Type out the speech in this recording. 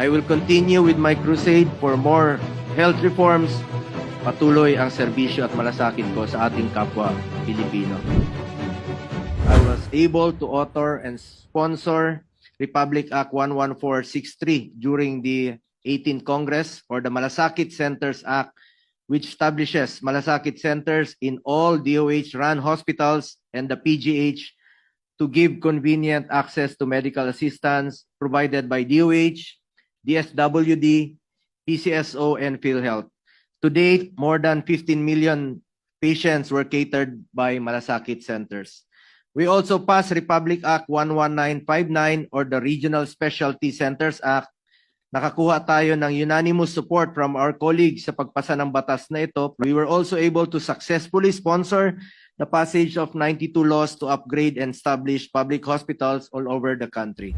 I will continue with my crusade for more health reforms. Patuloy ang serbisyo at malasakit ko sa ating kapwa Pilipino. I was able to author and sponsor Republic Act 11463 during the 18th Congress for the Malasakit Centers Act, which establishes Malasakit Centers in all DOH-run hospitals and the PGH to give convenient access to medical assistance provided by DOH, DSWD, PCSO, and PhilHealth. To date, more than 15 million patients were catered by Malasakit centers. We also passed Republic Act 11959 or the Regional Specialty Centers Act. Nakakuha tayo ng unanimous support from our colleagues sa pagpasa ng batas na ito. We were also able to successfully sponsor the passage of 92 laws to upgrade and establish public hospitals all over the country.